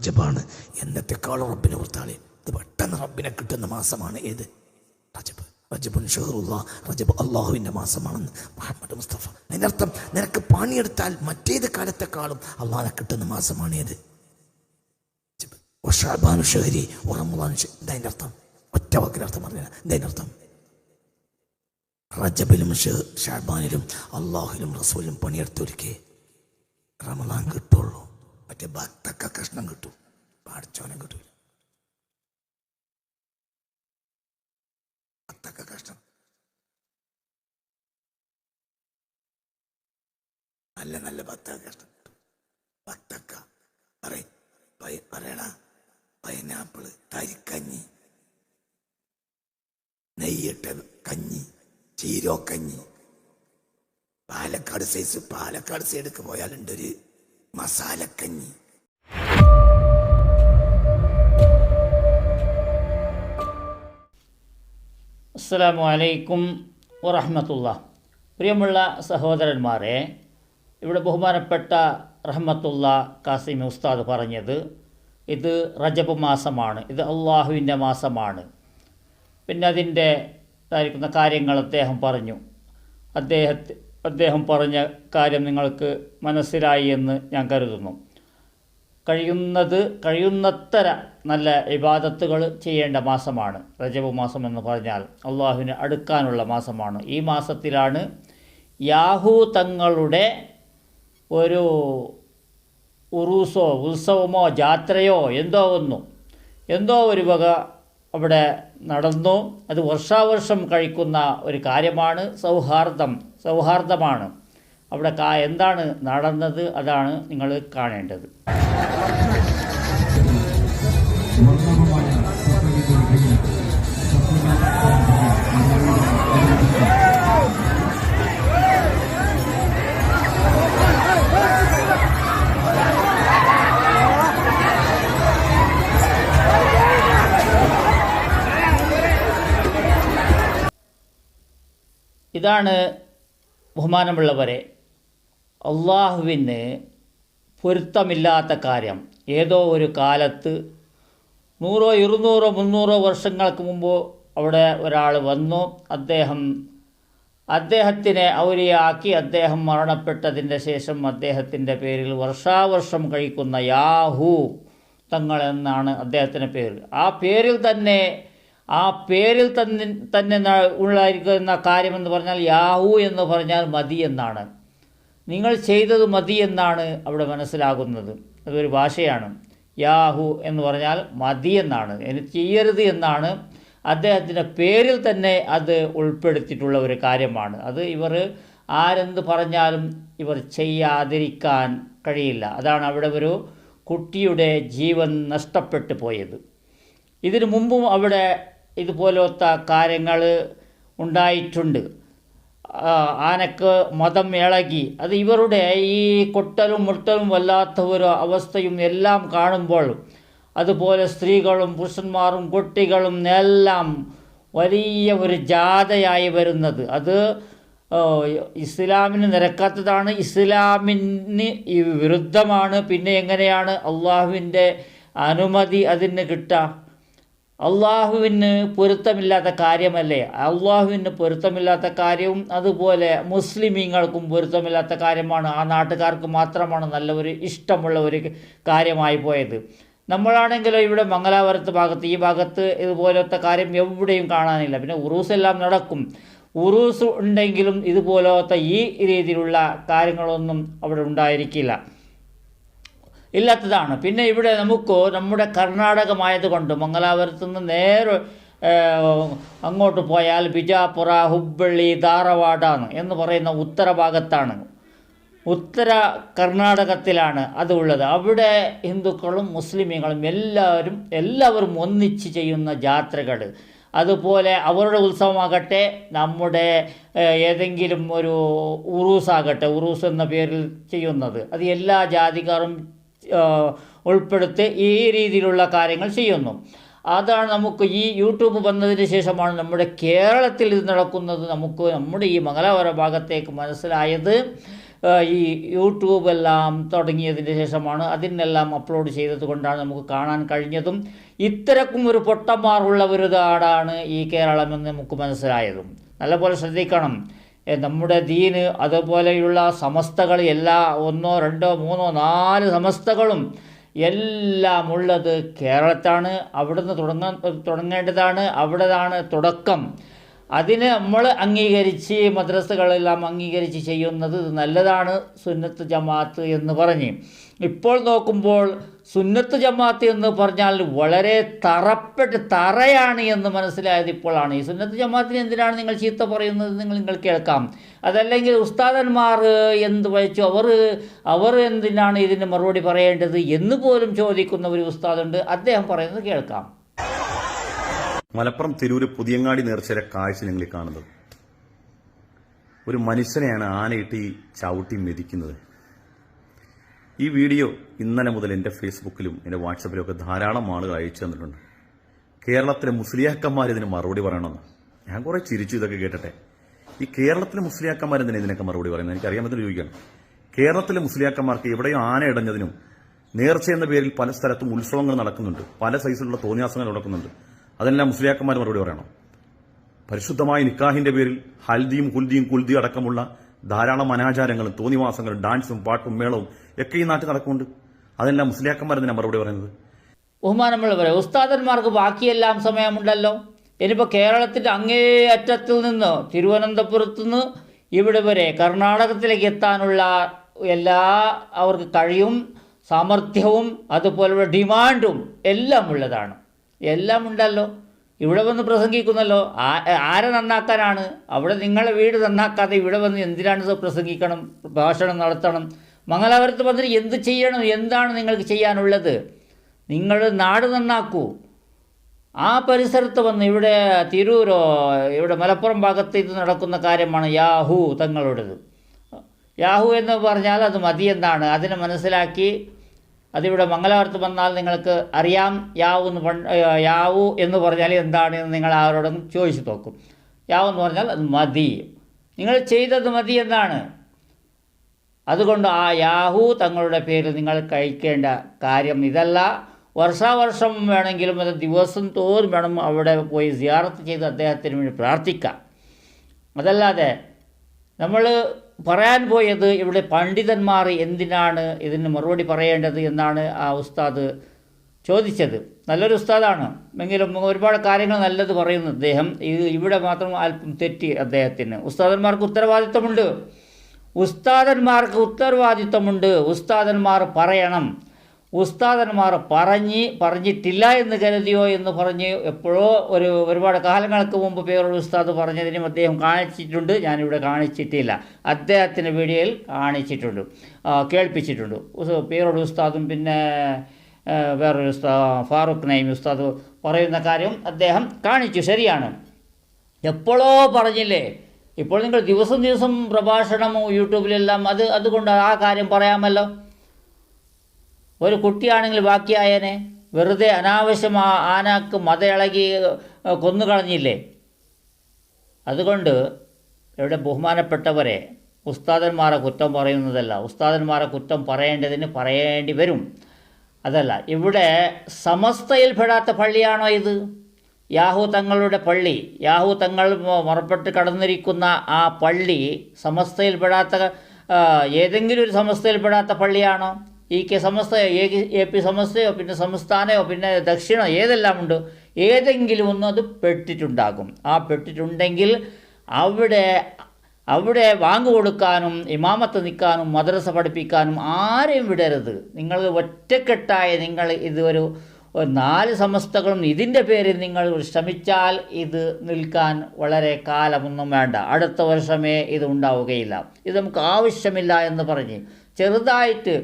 റജബാണ് എന്നത്തെക്കാളും റബ്ബിനെ ഓർത്താളെ ഇത് പെട്ടെന്ന് റബ്ബിനെ കിട്ടുന്ന മാസമാണ് ഏത്? റജബ്. റജബുൻ ഷഹറുല്ലാ. റജബ് അള്ളാഹുവിന്റെ മാസമാണെന്ന്. മുഹമ്മദ് മുസ്തഫ. അതിനർത്ഥം നിനക്ക് പണിയെടുത്താൽ മറ്റേത് കാലത്തെക്കാളും അള്ളാഹിനെ കിട്ടുന്ന മാസമാണ് ഏത്. വഷഅബാനു ഷഹരി റമദാനു ഷഹരി ഇതതിന്റെ അർത്ഥം. ഒറ്റ വാക്കിനർത്ഥം പറഞ്ഞ ഇതതിന്റെ അർത്ഥം. റജബിലും ഷാബാനിലും അള്ളാഹുലും റസൂലും പണിയെടുത്തൊരുക്കേ റമദാൻ കിട്ടുള്ളൂ. മറ്റേ ഭക്തക്ക കഷ്ണം കിട്ടും. പാടിച്ചോനം കിട്ടൂല. ഭക്തക്ക കഷ്ണം. നല്ല നല്ല ഭക്തക്ക കഷ്ണം കിട്ടും. പറയ. പറയണ. പൈനാപ്പിൾ തരിക്കഞ്ഞി. നെയ്യിട്ട കഞ്ഞി ചീരോ കഞ്ഞി പാലക്കാട് സൈസ് പാലക്കാട് സൈഡൊക്കെ പോയാലുണ്ട് ഒരു മസാലക്കഞ്ഞി. അലൈക്കും വറഹമത്തുള്ള പ്രിയമുള്ള സഹോദരന്മാരെ ഇവിടെ ബഹുമാനപ്പെട്ട റഹ്മത്തുള്ള കാസിം ഉസ്താദ് പറഞ്ഞത് ഇത് റജബ് മാസമാണ് ഇത് അള്ളാഹുവിന്റെ മാസമാണ്. പിന്നെ അതിന്റെ കാര്യങ്ങൾ അദ്ദേഹം പറഞ്ഞു. അദ്ദേഹത്തെ അദ്ദേഹം പറഞ്ഞ കാര്യം നിങ്ങൾക്ക് മനസ്സിലായി എന്ന് ഞാൻ കരുതുന്നു. കഴിയുന്നത് കഴിയുന്നത്ര നല്ല ഇബാദത്തുകൾ ചെയ്യേണ്ട മാസമാണ്. റജബ് മാസം എന്ന് പറഞ്ഞാൽ അള്ളാഹുവിന് അടുക്കാനുള്ള മാസമാണ്. ഈ മാസത്തിലാണ് യാഹൂ തങ്ങളുടെ ഒരു ഉറൂസോ ഉത്സവമോ ജാത്രയോ എന്തോ ഒന്നും എന്തോ ഒരു വക അവിടെ നടന്നു. അത് വർഷാവർഷം കഴിക്കുന്ന ഒരു കാര്യമാണ്. സൗഹാർദ്ദം സൗഹാർദ്ദമാണ്. അവിടെ കാ എന്താണ് നടന്നത്? അതാണ് നിങ്ങൾ കാണേണ്ടത്. ഇതാണ് ബഹുമാനമുള്ളവരെ അള്ളാഹുവിന് പൊരുത്തമില്ലാത്ത കാര്യം. ഏതോ ഒരു കാലത്ത് നൂറോ ഇരുന്നൂറോ മുന്നൂറോ വർഷങ്ങൾക്ക് മുമ്പ് അവിടെ ഒരാൾ വന്നു. അദ്ദേഹം അദ്ദേഹത്തിനെ ഔലിയാക്കി അദ്ദേഹം മരണപ്പെട്ടതിന്റെ ശേഷം അദ്ദേഹത്തിന്റെ പേരിൽ വർഷാവർഷം കഴിക്കുന്ന യാഹു തങ്ങൾ എന്നാണ് അദ്ദേഹത്തിന്റെ പേര് ആ പേരിൽ തന്നെ ആ പേരിൽ തന്നെ തന്നെ ഉള്ളായിരിക്കുന്ന കാര്യമെന്ന് പറഞ്ഞാൽ യാഹു എന്ന് പറഞ്ഞാൽ മതി എന്നാണ്. നിങ്ങൾ ചെയ്തത് മതി എന്നാണ് അവിടെ മനസ്സിലാകുന്നത്. അതൊരു ഭാഷയാണ്. യാഹു എന്ന് പറഞ്ഞാൽ മതി എന്നാണ്. എനിക്ക് ചെയ്യരുത് എന്നാണ് അദ്ദേഹത്തിന്റെ പേരിൽ തന്നെ അത് ഉൾപ്പെടുത്തിയിട്ടുള്ള ഒരു കാര്യമാണ്. അത് ഇവർ ആരെന്ത് പറഞ്ഞാലും ഇവർ ചെയ്യാതിരിക്കാൻ കഴിയില്ല. അതാണ് അവിടെ ഒരു കുട്ടിയുടെ ജീവൻ നഷ്ടപ്പെട്ടു പോയത്. ഇതിനു മുമ്പും അവിടെ ഇതുപോലത്തെ കാര്യങ്ങൾ ഉണ്ടായിട്ടുണ്ട്. ആനക്ക് മതം ഇളകി. അത് ഇവരുടെ ഈ കൊട്ടലും മുട്ടലും വല്ലാത്ത ഒരു അവസ്ഥയും എല്ലാം കാണുമ്പോൾ അതുപോലെ സ്ത്രീകളും പുരുഷന്മാരും കുട്ടികളും എല്ലാം വലിയ ഒരു ജാഥയായി വരുന്നത്. അത് ഇസ്ലാമിന് നിരക്കാത്തതാണ്. ഇസ്ലാമിന് വിരുദ്ധമാണ്. പിന്നെ എങ്ങനെയാണ് അള്ളാഹുവിന്റെ അനുമതി അതിന് കിട്ടുക അള്ളാഹുവിന് പൊരുത്തമില്ലാത്ത കാര്യമല്ലേ? അള്ളാഹുവിന് പൊരുത്തമില്ലാത്ത കാര്യവും അതുപോലെ മുസ്ലിമീങ്ങൾക്കും പൊരുത്തമില്ലാത്ത കാര്യമാണ്. ആ നാട്ടുകാർക്ക് മാത്രമാണ് നല്ല ഒരു ഇഷ്ടമുള്ള ഒരു കാര്യമായി പോയത്. നമ്മളാണെങ്കിലോ ഇവിടെ മംഗലാപുരത്ത് ഭാഗത്ത് ഈ ഭാഗത്ത് ഇതുപോലത്തെ കാര്യം എവിടെയും കാണാനില്ല. പിന്നെ ഉറൂസ് എല്ലാം നടക്കും. ഉറൂസ് ഉണ്ടെങ്കിലും ഇതുപോലത്തെ ഈ രീതിയിലുള്ള കാര്യങ്ങളൊന്നും അവിടെ ഉണ്ടായിരിക്കില്ല. ഇല്ലാത്തതാണ്. പിന്നെ ഇവിടെ നമുക്ക് നമ്മുടെ കർണാടകമായതുകൊണ്ട് മംഗലാപുരത്ത് നിന്ന് നേരെ അങ്ങോട്ട് പോയാൽ ബിജാപുര ഹുബ്ബള്ളി ധാരവാഡാണ് എന്ന് പറയുന്ന ഉത്തരഭാഗത്താണ്. ഉത്തര കർണാടകത്തിലാണ് അത് ഉള്ളത്. അവിടെ ഹിന്ദുക്കളും മുസ്ലിമുകളും എല്ലാവരും എല്ലാവരും ഒന്നിച്ച് ചെയ്യുന്ന ജാത്രകൾ അതുപോലെ അവരുടെ ഉത്സവമാകട്ടെ നമ്മുടെ ഏതെങ്കിലും ഒരു ഉറൂസാകട്ടെ ഉറൂസ് എന്ന പേരിൽ ചെയ്യുന്നത്. അത് എല്ലാ ജാതിക്കാരും ഉൾപ്പെടുത്തി ഈ രീതിയിലുള്ള കാര്യങ്ങൾ ചെയ്യുന്നു. അതാണ് നമുക്ക് ഈ യൂട്യൂബ് വന്നതിന് ശേഷമാണ് നമ്മുടെ കേരളത്തിൽ ഇത് നടക്കുന്നത് നമുക്ക് നമ്മുടെ ഈ മംഗലാപുര ഭാഗത്തേക്ക് മനസ്സിലായത്. ഈ യൂട്യൂബ് എല്ലാം തുടങ്ങിയതിന് ശേഷമാണ് അതിനെല്ലാം അപ്ലോഡ് ചെയ്തത് കൊണ്ടാണ് നമുക്ക് കാണാൻ കഴിഞ്ഞതും. ഇത്തരക്കും ഒരു പൊട്ടന്മാരുള്ള ഒരു നാടാണ് ഈ കേരളമെന്ന് നമുക്ക് മനസ്സിലായതും. നല്ലപോലെ ശ്രദ്ധിക്കണം. നമ്മുടെ ദീന് അതുപോലെയുള്ള സമസ്തകൾ എല്ലാ ഒന്നോ രണ്ടോ മൂന്നോ നാല് സമസ്തകളും എല്ലാം ഉള്ളത് കേരളത്താണ്. അവിടുന്ന് തുടങ്ങ തുടങ്ങേണ്ടതാണ്. അവിടെതാണ് തുടക്കം. അതിനെ നമ്മൾ അംഗീകരിച്ച് മദ്രസകളെല്ലാം അംഗീകരിച്ച് ചെയ്യുന്നത് നല്ലതാണ് സുന്നത്ത് ജമാഅത്ത് എന്ന് പറഞ്ഞ്. ഇപ്പോൾ നോക്കുമ്പോൾ സുന്നത്ത് ജമാഅത്ത് എന്ന് പറഞ്ഞാൽ വളരെ തറപ്പെട്ട് തറയാണ് എന്ന് മനസ്സിലായത് ഇപ്പോഴാണ്. ഈ സുന്നത്ത് ജമാഅത്തിന് എന്തിനാണ് നിങ്ങൾ ചീത്ത പറയുന്നത് നിങ്ങൾ നിങ്ങൾ കേൾക്കാം. അതല്ലെങ്കിൽ ഉസ്താദന്മാർ എന്ത് വഹിച്ചു? അവർ അവർ എന്തിനാണ് ഇതിന് മറുപടി പറയേണ്ടത് എന്ന് പോലും ചോദിക്കുന്ന ഒരു ഉസ്താദുണ്ട്. അദ്ദേഹം പറയുന്നത് കേൾക്കാം. മലപ്പുറം തിരൂര് പുതിയങ്ങാടി നേർച്ചയിലെ കാഴ്ച നിങ്ങൾ കാണുന്നത്. ഒരു മനുഷ്യനെയാണ് ആനയിട്ട് ഈ ചവിട്ടി മെതിക്കുന്നത്. ഈ വീഡിയോ ഇന്നലെ മുതൽ എന്റെ ഫേസ്ബുക്കിലും എന്റെ വാട്സപ്പിലും ഒക്കെ ധാരാളം ആളുകൾ അയച്ചു തന്നിട്ടുണ്ട്. കേരളത്തിലെ മുസ്ലിയാക്കന്മാർ ഇതിന് മറുപടി പറയണമെന്ന്. ഞാൻ കുറേ ചിരിച്ചു ഇതൊക്കെ കേട്ടിട്ടെ. ഈ കേരളത്തിലെ മുസ്ലിയാക്കന്മാർ എന്തിനാ ഇതിനൊക്കെ മറുപടി പറയുന്നത്? എനിക്ക് അറിയാൻ പറ്റുന്ന ചോദിക്കണം കേരളത്തിലെ മുസ്ലിയാക്കന്മാർക്ക് എവിടെയും ആന ഇടഞ്ഞതിനും നേർച്ച എന്ന പേരിൽ പല സ്ഥലത്തും ഉത്സവങ്ങൾ നടക്കുന്നുണ്ട്. പല സൈസിലുള്ള തോന്നിയാസങ്ങൾ നടക്കുന്നുണ്ട്. അതെല്ലാം മുസ്ലിയാക്കന്മാർ മറുപടി പറയണം. പരിശുദ്ധമായ നിക്കാഹിന്റെ പേരിൽ ഹൽദിയും കുൽദിയും കുൽദിയും അടക്കമുള്ള ധാരാളം അനാചാരങ്ങളും തോന്നിവാസങ്ങളും ഡാൻസും പാട്ടും മേളവും ഒക്കെ ഈ നാട്ടിൽ നടക്കുന്നുണ്ട്. അതെല്ലാം മുസ്ലിയാക്കന്മാർ തന്നെ മറുപടി പറയുന്നത്. ബഹുമാനമുള്ളവരെ ഉസ്താദന്മാർക്ക് ബാക്കിയെല്ലാം സമയമുണ്ടല്ലോ. ഇനിയിപ്പോൾ കേരളത്തിന്റെ അങ്ങേ അറ്റത്തിൽ നിന്ന് തിരുവനന്തപുരത്ത് നിന്ന് ഇവിടെ വരെ കർണാടകത്തിലേക്ക് എത്താനുള്ള എല്ലാ അവർക്ക് കഴിയും സാമർഥ്യവും അതുപോലുള്ള ഡിമാൻഡും എല്ലാം ഉള്ളതാണ്. എല്ലാം ഉണ്ടല്ലോ. ഇവിടെ വന്ന് പ്രസംഗിക്കുന്നല്ലോ. ആരെ നന്നാക്കാനാണ്? അവിടെ നിങ്ങളെ വീട് നന്നാക്കാതെ ഇവിടെ വന്ന് എന്തിനാണ് പ്രസംഗിക്കണം ഭാഷണം നടത്തണം? മംഗലാപുരത്ത് വന്നിട്ട് എന്ത് ചെയ്യണം എന്താണ് നിങ്ങൾക്ക് ചെയ്യാനുള്ളത്? നിങ്ങൾ നാട് നന്നാക്കൂ. ആ പരിസരത്ത് വന്ന് ഇവിടെ തിരൂരോ ഇവിടെ മലപ്പുറം ഭാഗത്ത് ഇത് നടക്കുന്ന കാര്യമാണ് യാഹു തങ്ങളുടേത്. യാഹു എന്ന് പറഞ്ഞാൽ അത് മതി എന്നാണ്. അതിനെ മനസ്സിലാക്കി അതിവിടെ മംഗലാപുരത്ത് വന്നാൽ നിങ്ങൾക്ക് അറിയാം യാവു എന്ന് യാവു എന്ന് പറഞ്ഞാൽ എന്താണ് എന്ന് നിങ്ങൾ ആരോടും ചോദിച്ചു നോക്കും. യാവു എന്ന് പറഞ്ഞാൽ അത് മതി. നിങ്ങൾ ചെയ്തത് മതി എന്നാണ്. അതുകൊണ്ട് ആ യാഹു തങ്ങളുടെ പേരിൽ നിങ്ങൾ കഴിക്കേണ്ട കാര്യം ഇതല്ല. വർഷാവർഷം വേണമെങ്കിലും അത് ദിവസം തോറും വേണം അവിടെ പോയി സിയാറത്ത് ചെയ്ത് അദ്ദേഹത്തിന് വേണ്ടി പ്രാർത്ഥിക്കാം. അതല്ലാതെ നമ്മൾ പറയാൻ പോയത് ഇവിടെ പണ്ഡിതന്മാർ എന്തിനാണ് ഇതിന് മറുപടി പറയേണ്ടത് എന്നാണ് ആ ഉസ്താദ് ചോദിച്ചത്. നല്ലൊരു ഉസ്താദാണ്. എങ്കിലും ഒരുപാട് കാര്യങ്ങൾ നല്ലത് പറയുന്നു അദ്ദേഹം. ഇത് ഇവിടെ മാത്രം അല്പം തെറ്റി അദ്ദേഹത്തിന്. ഉസ്താദന്മാർക്ക് ഉത്തരവാദിത്വമുണ്ട്. ഉസ്താദന്മാർക്ക് ഉത്തരവാദിത്വമുണ്ട്. ഉസ്താദന്മാർ പറയണം. ഉസ്താദന്മാർ പറഞ്ഞ് പറഞ്ഞിട്ടില്ല എന്ന് കരുതിയോ എന്ന് പറഞ്ഞ് എപ്പോഴോ ഒരു ഒരുപാട് കാലങ്ങൾക്ക് മുമ്പ് പേരുള്ള ഉസ്താദ് പറഞ്ഞതിനും അദ്ദേഹം കാണിച്ചിട്ടുണ്ട്. ഞാനിവിടെ കാണിച്ചിട്ടില്ല. അദ്ദേഹത്തിന്റെ വീഡിയോയിൽ കാണിച്ചിട്ടുണ്ട്. കേൾപ്പിച്ചിട്ടുണ്ട്. പേരുള്ള ഉസ്താദും പിന്നെ വേറൊരു ഫാറൂഖ് നൈം ഉസ്താദ് പറയുന്ന കാര്യം അദ്ദേഹം കാണിച്ചു. ശരിയാണ്. എപ്പോഴോ പറഞ്ഞില്ലേ? ഇപ്പോൾ നിങ്ങൾ ദിവസം ദിവസം പ്രഭാഷണമോ യൂട്യൂബിലെല്ലാം അത് അതുകൊണ്ട് ആ കാര്യം പറയാമല്ലോ. ഒരു കുട്ടിയാണെങ്കിൽ ബാക്കിയായനെ വെറുതെ അനാവശ്യം ആ ആനക്ക് മതയിളകി കൊന്നുകളഞ്ഞില്ലേ? അതുകൊണ്ട് ഇവിടെ ബഹുമാനപ്പെട്ടവരെ ഉസ്താദന്മാരെ കുറ്റം പറയുന്നതല്ല. ഉസ്താദന്മാരെ കുറ്റം പറയേണ്ടതിന് പറയേണ്ടി വരും. അതല്ല ഇവിടെ സമസ്തയിൽ സമസ്തയിൽപ്പെടാത്ത പള്ളിയാണോ ഇത്? യാഹു തങ്ങളുടെ പള്ളി യാഹു തങ്ങൾ മറപ്പെട്ട് കടന്നിരിക്കുന്ന ആ പള്ളി സമസ്തയിൽപ്പെടാത്ത ഏതെങ്കിലും ഒരു സമസ്തയിൽപ്പെടാത്ത പള്ളിയാണോ? E K Samastha A A P സമസ്തയോ പിന്നെ സംസ്ഥാനയോ പിന്നെ ദക്ഷിണോ ഏതെല്ലാം ഉണ്ട്? ഏതെങ്കിലും ഒന്ന് അത് പെട്ടിട്ടുണ്ടാകും. ആ പെട്ടിട്ടുണ്ടെങ്കിൽ അവിടെ അവിടെ വാങ്ങു കൊടുക്കാനും ഇമാമത്ത് നിൽക്കാനും മദ്രസ പഠിപ്പിക്കാനും ആരെയും വിടരുത്. നിങ്ങൾ ഒറ്റക്കെട്ടായ നിങ്ങൾ ഇതൊരു നാല് സമസ്തകളും ഇതിന്റെ പേരിൽ നിങ്ങൾ ശ്രമിച്ചാൽ ഇത് നിൽക്കാൻ വളരെ കാലമൊന്നും വേണ്ട. അടുത്ത വർഷമേ ഇത് ഉണ്ടാവുകയില്ല. ഇത് നമുക്ക് ആവശ്യമില്ല എന്ന് പറഞ്ഞ് ചെറുതായിട്ട്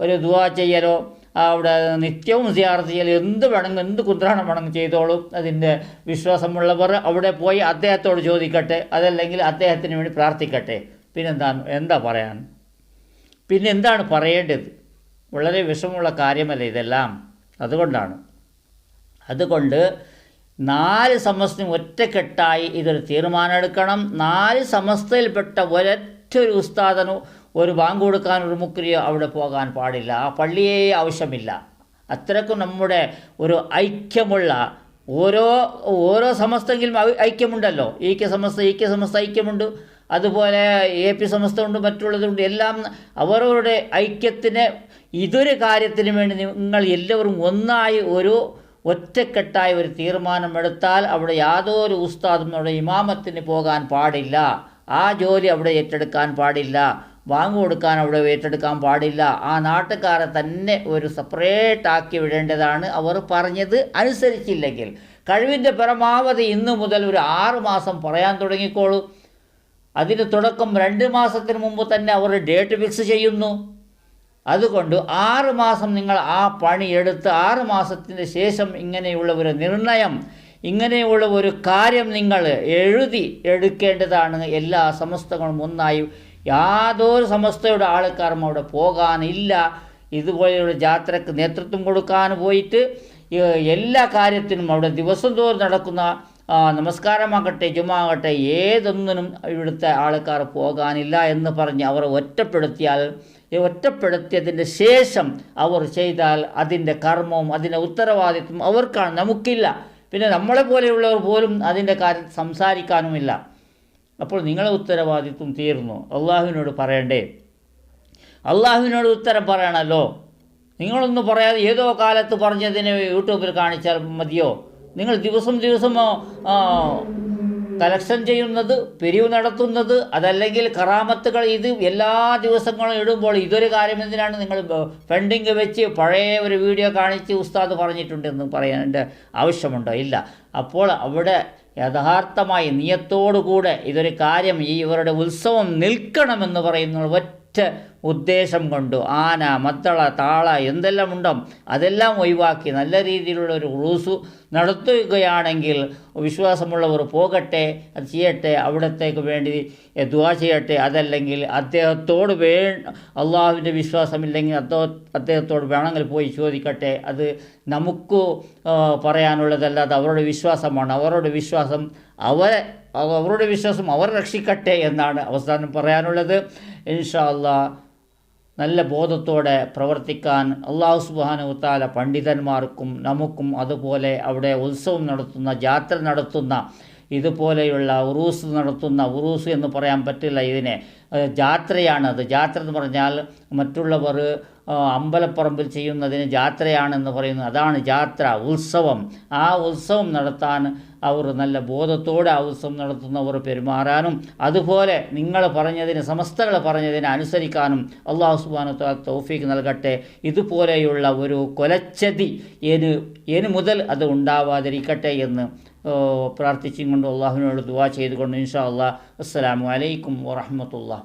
ഒരു ദുവാ ചെയ്യലോ അവിടെ നിത്യവും സിയാർത്ത് ചെയ്യൽ എന്ത് വേണമെങ്കിൽ എന്ത് കുന്ത്രാണം വേണമെങ്കിൽ ചെയ്തോളൂ. അതിന്റെ വിശ്വാസമുള്ളവർ അവിടെ പോയി അദ്ദേഹത്തോട് ചോദിക്കട്ടെ അതല്ലെങ്കിൽ അദ്ദേഹത്തിന് വേണ്ടി പ്രാർത്ഥിക്കട്ടെ. പിന്നെന്താ എന്താ പറയാൻ? പിന്നെ എന്താണ് പറയേണ്ടത്? വളരെ വിഷമമുള്ള കാര്യമല്ല ഇതെല്ലാം? അതുകൊണ്ടാണ്. അതുകൊണ്ട് നാല് സമസ്തയും ഒറ്റക്കെട്ടായി ഇതൊരു തീരുമാനമെടുക്കണം. നാല് സമസ്തയിൽപ്പെട്ട ഒരൊറ്റ ഒരു ഉസ്താദനോ ഒരു ബാങ്ക് കൊടുക്കാൻ ഒരു മുക്രിയോ അവിടെ പോകാൻ പാടില്ല. ആ പള്ളിയെ ആവശ്യമില്ല. അത്രക്കും നമ്മുടെ ഒരു ഐക്യമുള്ള ഓരോ ഓരോ സമസ്തെങ്കിലും ഐക്യമുണ്ടല്ലോ. ഈ കെ സമസ്ത ഈ കെ സമസ്ത ഐക്യമുണ്ട്. അതുപോലെ എ പി സമസ്ത ഉണ്ട് മറ്റുള്ളതുണ്ട്. എല്ലാം അവരവരുടെ ഐക്യത്തിന് ഇതൊരു കാര്യത്തിന് വേണ്ടി നിങ്ങൾ എല്ലാവരും ഒന്നായി ഒരു ഒറ്റക്കെട്ടായ ഒരു തീരുമാനമെടുത്താൽ അവിടെ യാതൊരു ഉസ്താദും അവിടെ ഇമാമത്തിന് പോകാൻ പാടില്ല. ആ ജോലി അവിടെ ഏറ്റെടുക്കാൻ പാടില്ല. വാങ്ങു കൊടുക്കാൻ അവിടെ ഏറ്റെടുക്കാൻ പാടില്ല. ആ നാട്ടുകാരെ തന്നെ ഒരു സെപ്പറേറ്റ് ആക്കി വിടേണ്ടതാണ് അവർ പറഞ്ഞത് അനുസരിച്ചില്ലെങ്കിൽ. കഴിവിന്റെ പരമാവധി ഇന്നു മുതൽ ഒരു ആറ് മാസം പറയാൻ തുടങ്ങിക്കോളൂ. അതിന് തുടക്കം രണ്ട് മാസത്തിന് മുമ്പ് തന്നെ അവർ ഡേറ്റ് ഫിക്സ് ചെയ്യുന്നു. അതുകൊണ്ട് ആറ് മാസം നിങ്ങൾ ആ പണി പണിയെടുത്ത് ആറ് മാസത്തിന് ശേഷം ഇങ്ങനെയുള്ള ഒരു നിർണയം ഇങ്ങനെയുള്ള ഒരു കാര്യം നിങ്ങൾ എഴുതി എടുക്കേണ്ടതാണ്. എല്ലാ സമസ്തകളും ഒന്നായി യാതൊരു സമസ്തയുടെ ആൾക്കാരും അവിടെ പോകാനില്ല. ഇതുപോലെയുള്ള ജാത്രക്ക് നേതൃത്വം കൊടുക്കാൻ പോയിട്ട് എല്ലാ കാര്യത്തിനും അവിടെ ദിവസം തോറും നടക്കുന്ന നമസ്കാരമാകട്ടെ ജുമാകട്ടെ ഏതൊന്നിനും ഇവിടുത്തെ ആൾക്കാർ പോകാനില്ല എന്ന് പറഞ്ഞ് അവർ ഒറ്റപ്പെടുത്തിയാൽ ഒറ്റപ്പെടുത്തിയതിന്റെ ശേഷം അവർ ചെയ്താൽ അതിന്റെ കർമ്മവും അതിന്റെ ഉത്തരവാദിത്വം അവർക്കാണ്. നമുക്കില്ല. പിന്നെ നമ്മളെ പോലെയുള്ളവർ പോലും അതിന്റെ കാര്യം സംസാരിക്കാനുമില്ല. അപ്പോൾ നിങ്ങളെ ഉത്തരവാദിത്വം തീർന്നു. അള്ളാഹുവിനോട് പറയണ്ടേ? അള്ളാഹുവിനോട് ഉത്തരം പറയണമല്ലോ നിങ്ങളൊന്നും പറയാതെ ഏതോ കാലത്ത് പറഞ്ഞതിനെ യൂട്യൂബിൽ കാണിച്ചാൽ മതിയോ? നിങ്ങൾ ദിവസം ദിവസം ആ, കലക്ഷൻ ചെയ്യുന്നത് പിരിവ് നടത്തുന്നത് അതല്ലെങ്കിൽ കറാമത്തുകൾ ഇത് എല്ലാ ദിവസങ്ങളും ഇടുമ്പോൾ ഇതൊരു കാര്യം എന്തിനാണ് നിങ്ങൾ ഫണ്ടിങ് വെച്ച് പഴയ ഒരു വീഡിയോ കാണിച്ച് ഉസ്താദ് പറഞ്ഞിട്ടുണ്ടെന്ന് പറയേണ്ട ആവശ്യമുണ്ടോ? ഇല്ല. അപ്പോൾ അവിടെ യഥാർത്ഥമായി നിയത്തോടുകൂടെ ഇതൊരു കാര്യം ഈ ഇവരുടെ ഉത്സവം നിൽക്കണമെന്ന് പറയുന്ന ഒറ്റ ഉദ്ദേശം കൊണ്ട് ആന മത്തള താള എന്തെല്ലാം ഉണ്ടോ അതെല്ലാം ഒഴിവാക്കി നല്ല രീതിയിലുള്ള ഒരു ഉറൂസു നടത്തുകയാണെങ്കിൽ വിശ്വാസമുള്ളവർ പോകട്ടെ അത് ചെയ്യട്ടെ അവിടത്തേക്ക് വേണ്ടി ദുവാ ചെയ്യട്ടെ അതല്ലെങ്കിൽ അദ്ദേഹത്തോട് വേ അള്ളാഹുവിന്റെ വിശ്വാസമില്ലെങ്കിൽ അദ്ദേഹ അദ്ദേഹത്തോട് വേണമെങ്കിൽ പോയി ചോദിക്കട്ടെ. അത് നമുക്ക് പറയാനുള്ളതല്ലാതെ അവരുടെ വിശ്വാസമാണ്. അവരുടെ വിശ്വാസം അവരെ അവരുടെ വിശ്വാസം അവർ രക്ഷിക്കട്ടെ എന്നാണ് അവസാനം പറയാനുള്ളത്. ഇൻഷാ അള്ളാ നല്ല ബോധത്തോടെ പ്രവർത്തിക്കാൻ അള്ളാഹു സുബാനുത്താല പണ്ഡിതന്മാർക്കും നമുക്കും അതുപോലെ അവിടെ ഉത്സവം നടത്തുന്ന ജാത്ര നടത്തുന്ന ഇതുപോലെയുള്ള ഉറൂസ് നടത്തുന്ന ഉറൂസ് എന്ന് പറയാൻ പറ്റില്ല ഇതിനെ. ജാത്രയാണത് ജാത്ര എന്ന് പറഞ്ഞാൽ മറ്റുള്ളവർ അമ്പലപ്പറമ്പിൽ ചെയ്യുന്നതിന് ജാത്രയാണെന്ന് പറയുന്നത് അതാണ് ജാത്ര ഉത്സവം. ആ ഉത്സവം നടത്താൻ അവർ നല്ല ബോധത്തോടെ ആ ഉത്സവം നടത്തുന്നവർ പെരുമാറാനും അതുപോലെ നിങ്ങൾ പറഞ്ഞതിന് സമസ്തകൾ പറഞ്ഞതിന് അനുസരിക്കാനും അള്ളാഹു സുബാനത്ത തൗഫീക്ക് നൽകട്ടെ. ഇതുപോലെയുള്ള ഒരു കൊലച്ചതി ഏന് ഏന് മുതൽ അത് ഉണ്ടാവാതിരിക്കട്ടെ എന്ന് പ്രാർത്ഥിച്ചും കൊണ്ട് അള്ളാഹുവിനോട് ദുവാ ചെയ്തുകൊണ്ട് ഇൻഷാ അള്ളാഹ്. അസ്സലാമു അലൈക്കും വറഹമത്തുള്ള